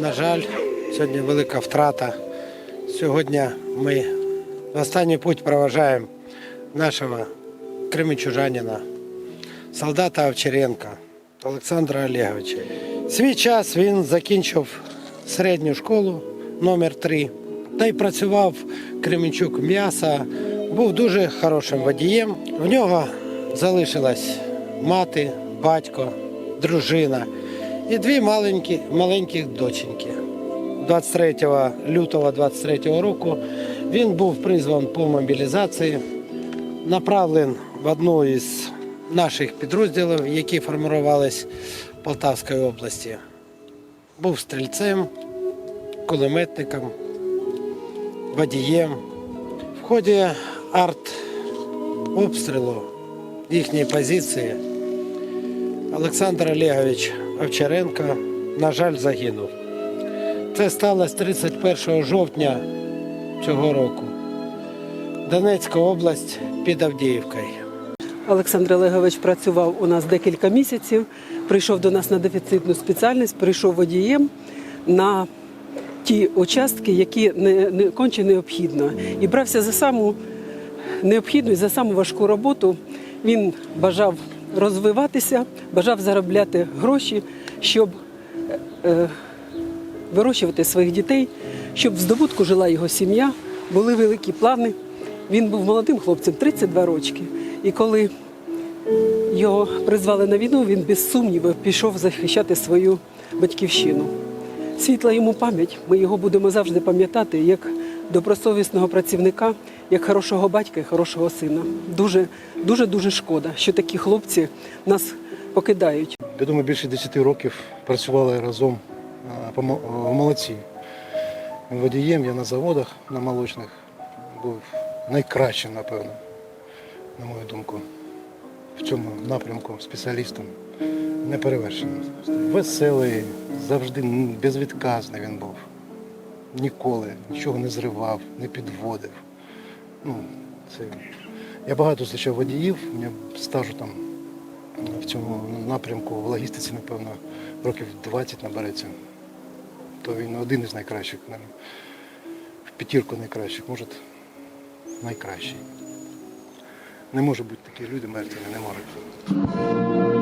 На жаль, сьогодні велика втрата. Сьогодні ми в останній путь проважаємо нашого кримчужанина, солдата Овчаренка Олександра Олеговича. Свій час він закінчив середню школу номер 3 та й працював Кременчук м'яса, був дуже хорошим водієм. В нього залишилась мати, батько, дружина і дві маленькі, маленьких доченьки. 23 лютого 23 року він був призван по мобілізації, направлен в одну із наших підрозділів, які формувалися в Полтавській області. Був стрільцем, кулеметником, водієм. В ході артобстрілу їхньої позиції Олександр Олегович Овчаренко, на жаль, загинув. Це сталося 31 жовтня цього року. Донецька область під Авдіївкою. Олександр Олегович працював у нас декілька місяців, прийшов до нас на дефіцитну спеціальність, прийшов водієм на ті участки, які не, не конче необхідно. І брався за саму необхідну і за саму важку роботу. Він бажав розвиватися, бажав заробляти гроші, щоб е, вирощувати своїх дітей, щоб в здобутку жила його сім'я, були великі плани. Він був молодим хлопцем, 32 рочки. І коли його призвали на війну, він без сумніву пішов захищати свою батьківщину. Світла йому пам'ять, ми його будемо завжди пам'ятати як добросовісного працівника, як хорошого батька і хорошого сина. Дуже, дуже, дуже шкода, що такі хлопці нас покидають. Я думаю, більше 10 років працювали разом в молодці. Водієм я на заводах на молочних був найкращим, напевно, на мою думку, в цьому напрямку спеціалістом неперевершеним. Веселий, завжди безвідказний він був. Ніколи нічого не зривав, не підводив. Ну, це... Я багато зустрічав водіїв, у мене стажу там в цьому напрямку в логістиці, напевно, років 20 набереться. То він один із найкращих, навіть, в п'ятірку найкращих, може найкращий. Не може бути такі люди мертві, не можуть.